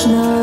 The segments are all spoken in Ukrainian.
Krishna.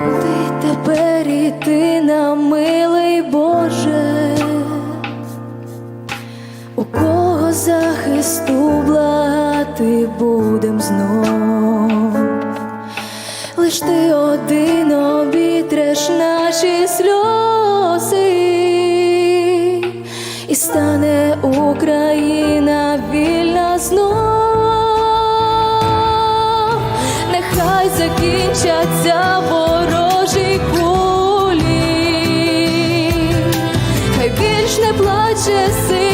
Ти тепер і ти на милий Боже, у кого захисту благати будем знов, лиш ти один обітреш наші сльози, і стане Україна вільна знов, нехай закінчаться. плаче син.